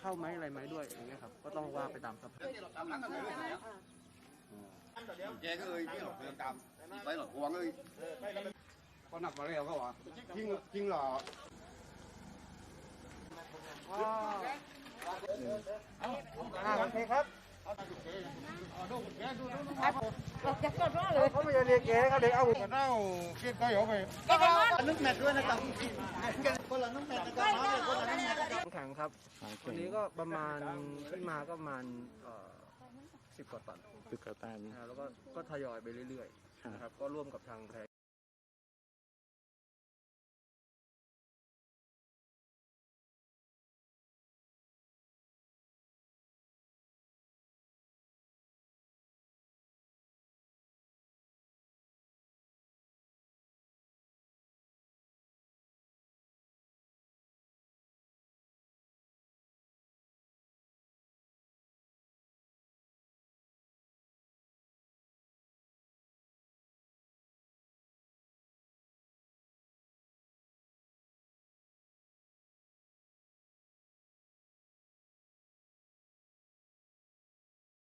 เข้าไหมอะไรไหมด้วยอย่างเงี้ยครับก็ต้องว่าไปตามสภาพแกก็เลยที่หลอกเดินตามไปหลอกหวงเลยก็นับมาแล้วก็ว่าจริงจริงเหรอโอเคครับจะกดว่าเลยเขาไม่ได้เรียกแกเขาเด็กเอาก็เน่าเก็บก็อยู่ไปก็ได้ว่านึกแมทด้ ครับ วันนี้ก็ประมาณขึ้นมาก็ประมาณสิบกว่าตันตึกกระตันนะแล้วก็ก็ทยอยไปเรื่อยๆนะครับก็ร่วมกับทางแพร